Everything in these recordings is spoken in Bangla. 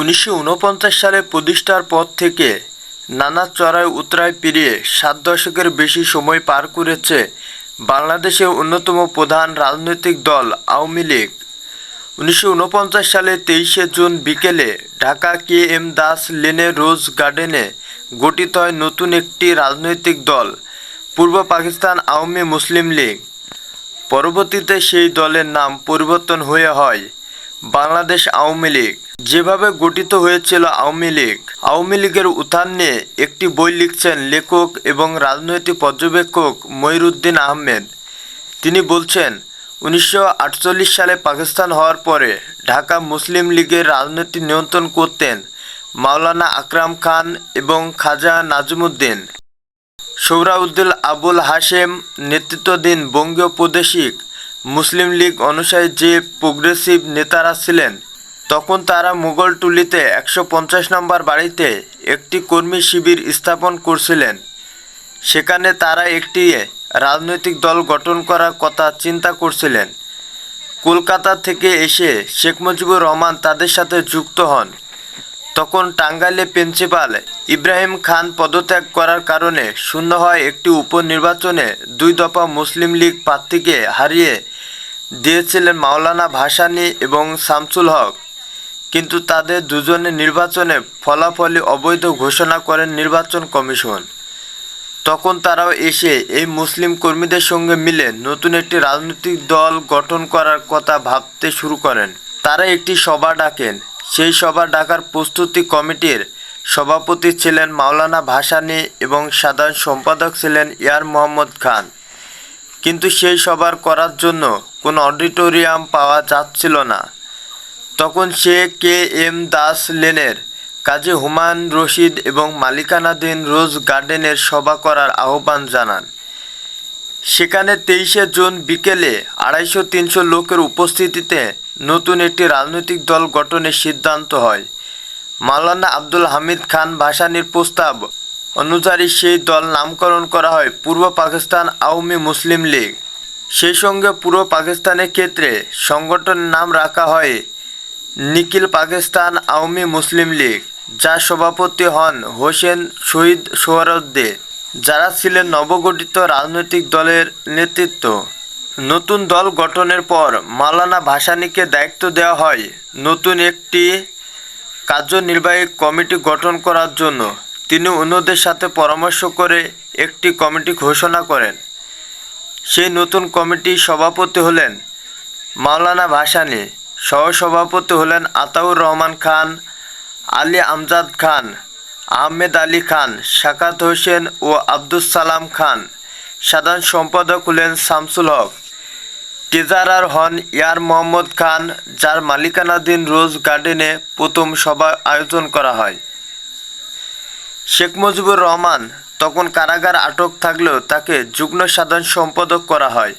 উনিশশো উনপঞ্চাশ সালে প্রতিষ্ঠার পর থেকে নানা চড়াই উতরাই পেরিয়ে সাত দশকের বেশি সময় পার করেছে বাংলাদেশের অন্যতম প্রধান রাজনৈতিক দল আওয়ামী লীগ। উনিশশো উনপঞ্চাশ সালে তেইশে জুন বিকেলে ঢাকা কে এম দাস লেনে রোজ গার্ডেনে গঠিত হয় নতুন একটি রাজনৈতিক দল, পূর্ব পাকিস্তান আওয়ামী মুসলিম লীগ। পরবর্তীতে সেই দলের নাম পরিবর্তন হয়ে হয় বাংলাদেশ আওয়ামী লীগ। যেভাবে গঠিত হয়েছিল আওয়ামী লীগ, আওয়ামী লীগের উত্থান নিয়ে একটি বই লিখছেন লেখক এবং রাজনৈতিক পর্যবেক্ষক ময়রুদ্দিন আহমেদ। তিনি বলছেন, উনিশশো আটচল্লিশ সালে পাকিস্তান হওয়ার পরে ঢাকা মুসলিম লীগের রাজনীতি নিয়ন্ত্রণ করতেন মাওলানা আকরাম খান এবং খাজা নাজমুদ্দিন। সৌরাউদ্দিন আবুল হাশেম নেতৃত্বাধীন বঙ্গীয় প্রাদেশিক মুসলিম লীগ অনুসারী যে প্রোগ্রেসিভ নেতারা ছিলেন তখন তারা মুঘলটুলিতে একশো পঞ্চাশ নম্বর বাড়িতে একটি কর্মী শিবির স্থাপন করছিলেন। সেখানে তারা একটি রাজনৈতিক দল গঠন করার কথা চিন্তা করছিলেন। কলকাতা থেকে এসে শেখ মুজিবুর রহমান তাদের সাথে যুক্ত হন। তখন টাঙ্গাইলে প্রিন্সিপাল ইব্রাহিম খান পদত্যাগ করার কারণে শূন্য হয় একটি উপনির্বাচনে দুই দফা মুসলিম লীগ প্রার্থীকে হারিয়ে দিয়েছিলেন মাওলানা ভাসানী এবং শামসুল হক। কিন্তু তাদের দুজনের নির্বাচনে ফলাফলই অবৈধ ঘোষণা করেন নির্বাচন কমিশন। তখন তারাও এসে এই মুসলিম কর্মীদের সঙ্গে মিলে নতুন একটি রাজনৈতিক দল গঠন করার কথা ভাবতে শুরু করেন। তারা একটি সভা ডাকেন। সেই সভা ডাকার প্রস্তুতি কমিটির সভাপতি ছিলেন মাওলানা ভাসানি এবং সাধারণ সম্পাদক ছিলেন ইয়ার মোহাম্মদ খান। কিন্তু সেই সভার করার জন্য কোনো অডিটোরিয়াম পাওয়া যাচ্ছিল না। তখন সে কে এম দাস লেনের কাজী হুমায়ুন রশিদ এবং মালিকানাধীন রোজ গার্ডেনের সভা করার আহ্বান জানান। সেখানে তেইশে জুন বিকেলে আড়াইশো তিনশো লোকের উপস্থিতিতে নতুন একটি রাজনৈতিক দল গঠনের সিদ্ধান্ত হয়। মাওলানা আব্দুল হামিদ খান ভাসানির প্রস্তাব অনুযায়ী সেই দল নামকরণ করা হয় পূর্ব পাকিস্তান আওয়ামী মুসলিম লীগ। সেই সঙ্গে পূর্ব পাকিস্তানের ক্ষেত্রে সংগঠনের নাম রাখা হয় নিখিল পাকিস্তান আওয়ামী মুসলিম লীগ, যার সভাপতি হন হোসেন শহীদ সোহরাদ্দে যারা ছিলেন নবগঠিত রাজনৈতিক দলের নেতৃত্ব। নতুন দল গঠনের পর মাওলানা ভাসানীকে দায়িত্ব দেওয়া হয় নতুন একটি কার্যনির্বাহী কমিটি গঠন করার জন্য। তিনি অন্যদের সাথে পরামর্শ করে একটি কমিটি ঘোষণা করেন। সেই নতুন কমিটির সভাপতি হলেন মাওলানা ভাসানী। সহসভাপতি হলেন আতাউর রহমান খান, আলী আমজাদ খান, আহমেদ আলী খান শাকাত হোসেন ও আব্দুস সালাম খান। সাধারণ সম্পাদক হলেন শামসুল হক। ট্রেজারার হন ইয়ার মোহাম্মদ খান, যার মালিকানাধীন রোজ গার্ডেনে প্রথম সভা আয়োজন করা হয়। শেখ মুজিবুর রহমান, তখন কারাগার আটক থাকলেও তাকে যুগ্ম সাধারণ সম্পাদক করা হয়।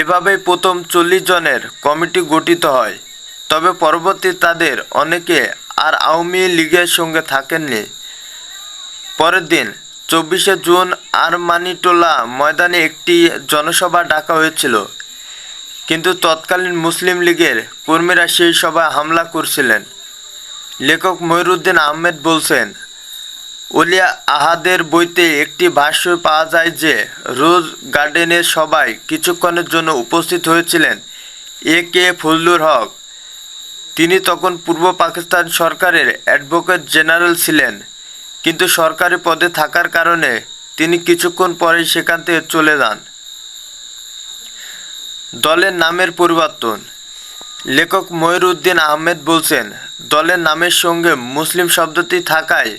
এভাবেই প্রথম চল্লিশ জনের কমিটি গঠিত হয়। তবে পরবর্তী তাদের অনেকে আর আওয়ামী লীগের সঙ্গে থাকেননি। পরের দিন, চব্বিশে জুন আরমানিটোলা ময়দানে একটি জনসভা ডাকা হয়েছিল। কিন্তু তৎকালীন মুসলিম লীগের কর্মীরা সেই সভায় হামলা করছিলেন। লেখক ময়রুদ্দিন আহমেদ বলছেন ওলিয়া আহাদের বইতে একটি ভাষ্য পাওয়া যায় যে, রোজ গার্ডেনের সবাই কিছুক্ষণের জন্য উপস্থিত হয়েছিলেন। এ কে ফজলুর হক। তিনি তখন পূর্ব পাকিস্তান সরকারের অ্যাডভোকেট জেনারেল ছিলেন, কিন্তু সরকারি পদে থাকার কারণে তিনি কিছুক্ষণ পরেই সেখান থেকে চলে যান। দলের নামের পরিবর্তন। লেখক ময়রুদ্দিন আহমেদ বলছেন, দলের নামের সঙ্গে মুসলিম শব্দটি থাকায়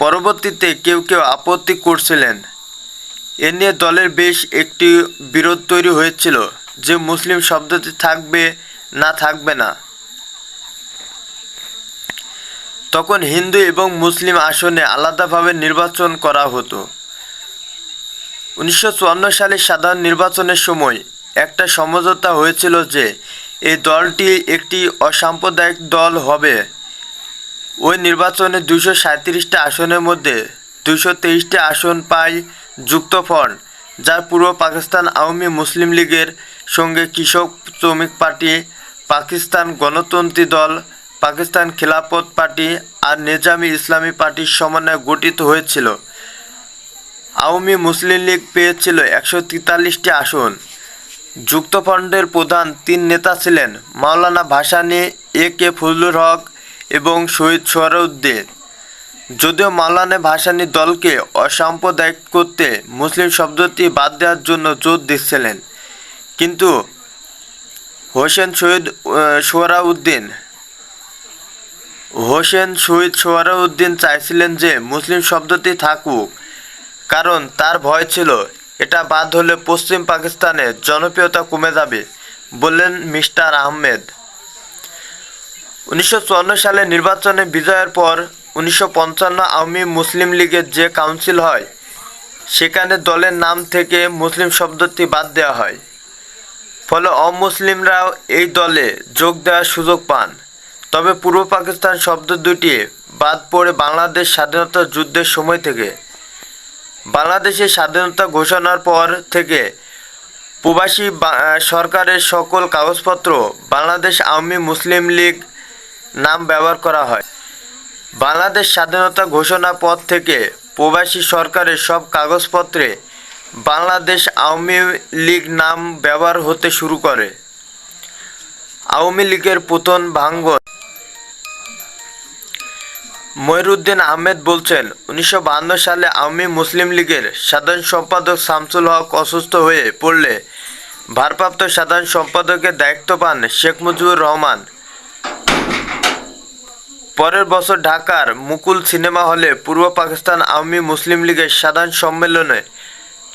পরবর্তীতে কেউ কেউ আপত্তি করছিলেন। এ নিয়ে দলের বেশ একটি বিরোধ তৈরি হয়েছিল যে মুসলিম শব্দটি থাকবে না থাকবে না। তখন হিন্দু এবং মুসলিম আসনে আলাদাভাবে নির্বাচন করা হতো। উনিশশো সালে সাধারণ নির্বাচনের সময় একটা সমঝোতা হয়েছিল যে এই দলটি একটি অসাম্প্রদায়িক দল হবে। ওই নির্বাচনে দুশো সাঁত্রিশটা আসনের মধ্যে দুশো তেইশটি আসন পায় যুক্তফ্রন্ট, যার পূর্ব পাকিস্তান আওয়ামী মুসলিম লীগের সঙ্গে কৃষক শ্রমিক পার্টি, পাকিস্তান গণতন্ত্রী দল, পাকিস্তান খিলাফত পার্টি আর নিজামী ইসলামী পার্টির সমন্বয়ে গঠিত হয়েছিল। আওয়ামী মুসলিম লীগ পেয়েছিল একশো তেতাল্লিশটি আসন। যুক্তফ্রন্টের প্রধান তিন নেতা ছিলেন মাওলানা ভাসানী, এ কে ফজলুল হক এবং শহীদ সোহরাউদ্দিন যদিও মালানে ভাসানী দলকে অসাম্প্রদায়িক করতে মুসলিম শব্দটি বাদ দেওয়ার জন্য জোর দিচ্ছিলেন, কিন্তু হোসেন শহীদ সোহরাউদ্দিন হোসেন শহীদ সোহরাউদ্দিন চাইছিলেন যে মুসলিম শব্দটি থাকুক, কারণ তার ভয় ছিল, এটা বাদ হলে পশ্চিম পাকিস্তানে জনপ্রিয়তা কমে যাবে, বললেন মিস্টার আহমেদ। উনিশশো চুয়ান্ন সালে নির্বাচনে বিজয়ের পর উনিশশো পঞ্চান্ন আওয়ামী মুসলিম লীগের যে কাউন্সিল হয়, সেখানে দলের নাম থেকে মুসলিম শব্দটি বাদ দেওয়া হয়। ফলে অমুসলিমরাও এই দলে যোগ দেওয়ার সুযোগ পান। তবে পূর্ব পাকিস্তান শব্দ দুটি বাদ পড়ে বাংলাদেশ স্বাধীনতা যুদ্ধের সময় থেকে। বাংলাদেশের স্বাধীনতা ঘোষণার পর থেকে প্রবাসী সরকারের সকল কাগজপত্র বাংলাদেশ আওয়ামী মুসলিম লীগ নাম ব্যবহার করা হয়। বাংলাদেশ স্বাধীনতা ঘোষণা পর থেকে প্রবাসী সরকারের সব কাগজপত্রে বাংলাদেশ আওয়ামী লীগ নাম ব্যবহার হতে শুরু করে। আওয়ামী লীগের পতন ভাঙ্গন। ময়রুদ্দিন আহমেদ বলছেন, উনিশশো সালে আওয়ামী মুসলিম লীগের সাধারণ সম্পাদক শামসুল হক অসুস্থ হয়ে পড়লে ভারপ্রাপ্ত সাধারণ সম্পাদকের দায়িত্ব পান শেখ মুজিবুর রহমান। পরের বছর ঢাকার মুকুল সিনেমা হলে পূর্ব পাকিস্তান আওয়ামী মুসলিম লীগের সাধারণ সম্মেলনে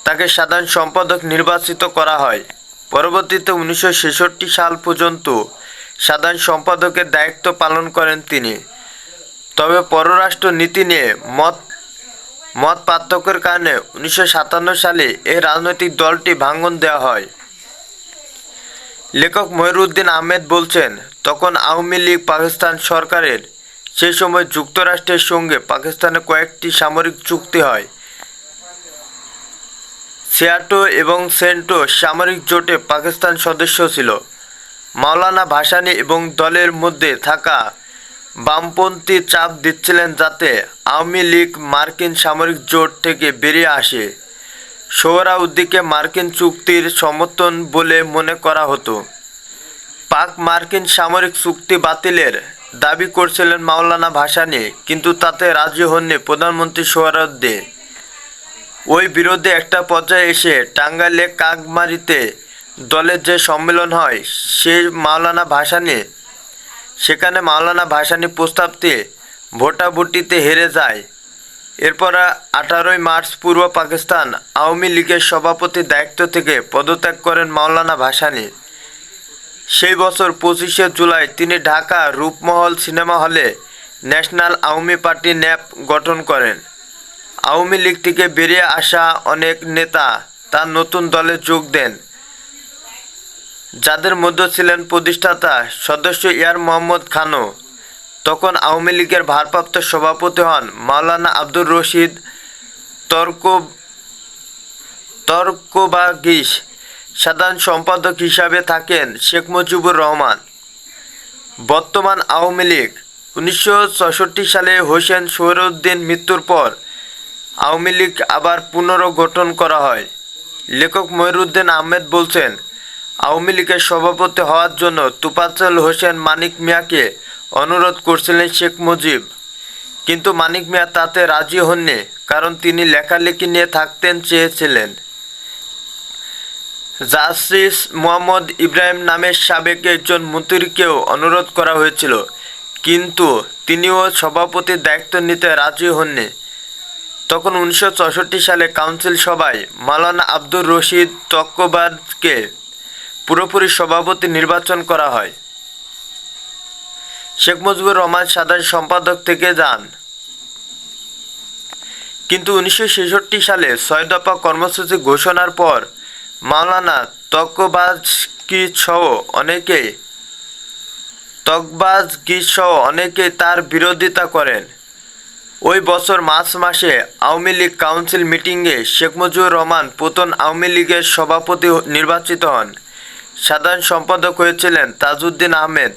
তাকে সাধারণ সম্পাদক নির্বাচিত করা হয়। পরবর্তীতে উনিশশো ছেষট্টি সাল পর্যন্ত সাধারণ সম্পাদকের দায়িত্ব পালন করেন তিনি। তবে পররাষ্ট্র নীতি নিয়ে মত মত পার্থক্যের কারণে উনিশশো সাতান্ন সালে এই রাজনৈতিক দলটি ভাঙন দেওয়া হয়। লেখক মহিরুদ্দিন আহমেদ বলছেন, তখন আওয়ামী লীগ পাকিস্তান সরকারের সেই সময় যুক্তরাষ্ট্রের সঙ্গে পাকিস্তানের কয়েকটি সামরিক চুক্তি হয়। সিয়াটো এবং সেন্টো সামরিক জোটে পাকিস্তান সদস্য ছিল। মাওলানা ভাসানি এবং দলের মধ্যে থাকা বামপন্থী চাপ দিচ্ছিলেন যাতে আওয়ামী লীগ মার্কিন সামরিক জোট থেকে বেরিয়ে আসে। সোহরাউদ্দিকে মার্কিন চুক্তির সমর্থন বলে মনে করা হতো। পাক মার্কিন সামরিক চুক্তি বাতিলের দাবি করছিলেন মাওলানা ভাসানী, কিন্তু তাতে রাজি হননি প্রধানমন্ত্রী সোহরাউদ্দিন ওই বিরোধে একটা পর্যায়ে এসে টাঙ্গাইলে কাকমারিতে দলের যে সম্মেলন হয় সেই মাওলানা ভাসানী, সেখানে মাওলানা ভাসানী প্রস্তাবটি ভোটাভুটিতে হেরে যায়। এরপর আঠারোই মার্চ পূর্ব পাকিস্তান আওয়ামী লীগের সভাপতির দায়িত্ব থেকে পদত্যাগ করেন মাওলানা ভাসানী। সেই বছর পঁচিশে জুলাই তিনি ঢাকা রূপমহল সিনেমা হলে ন্যাশনাল আওয়ামী পার্টি ন্যাপ গঠন করেন। আওয়ামী লীগ থেকে বেরিয়ে আসা অনেক নেতা তার নতুন দলে যোগ দেন। যাদের মধ্যে ছিলেন প্রতিষ্ঠাতা সদস্য ইয়ার মোহাম্মদ খানও। তখন আওয়ামী লীগের ভারপ্রাপ্ত সভাপতি হন মাওলানা আব্দুর রশিদ তর্ক তর্কবাগিস। সাধারণ সম্পাদক হিসাবে থাকেন শেখ মুজিবুর রহমান। বর্তমান আওয়ামী লীগ, উনিশশো চৌষট্টি সালে হোসেন সোহরউদ্দিন মৃত্যুর পর আওয়ামী লীগ আবার পুনর্গঠন করা হয়। লেখক মহিরুদ্দিন আহমেদ বলছেন, আওয়ামী লীগের সভাপতি হওয়ার জন্য তুফাজ্জল হোসেন মানিক মিয়াকে অনুরোধ করছিলেন শেখ মুজিব। কিন্তু মানিক মিয়া তাতে রাজি হননি, কারণ তিনি লেখালেখি নিয়ে থাকতেন চেয়েছিলেন। জাস্টিস মোহাম্মদ ইব্রাহিম নামের সাবেক একজন মন্ত্রীকেও অনুরোধ করা হয়েছিল, কিন্তু তিনিও সভাপতির দায়িত্ব নিতে রাজি হননি। তখন উনিশশো চৌষট্টি সালে কাউন্সিল সভায় মাওলানা আব্দুর রশিদ তক্কবাদকে পুরোপুরি সভাপতি নির্বাচন করা হয়। শেখ মুজিবুর রহমান সাধারণ সম্পাদক থেকে যান। কিন্তু উনিশশো ছেষট্টি সালে ছয় দফা কর্মসূচি ঘোষণার পর মাওলানা তকবাজকি সহ অনেকে তকবাজকি সহ অনেকে তার বিরোধিতা করেন। ওই বছর মার্চ মাসে আওয়ামী লীগ কাউন্সিল মিটিংয়ে শেখ মুজিবুর রহমান প্রথম আওয়ামী লীগের সভাপতি নির্বাচিত হন। সাধারণ সম্পাদক হয়েছিলেন তাজউদ্দিন আহমেদ।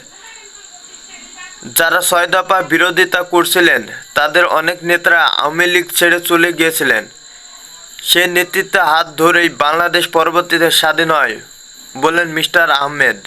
যারা ছয় দফা বিরোধিতা করছিলেন, তাদের অনেক নেতারা আওয়ামী লীগ ছেড়ে চলে গিয়েছিলেন। সেই নেতৃত্বে হাত ধরেই বাংলাদেশ পরবর্তীতে স্বাধীন হয় বলেন মিস্টার আহমেদ।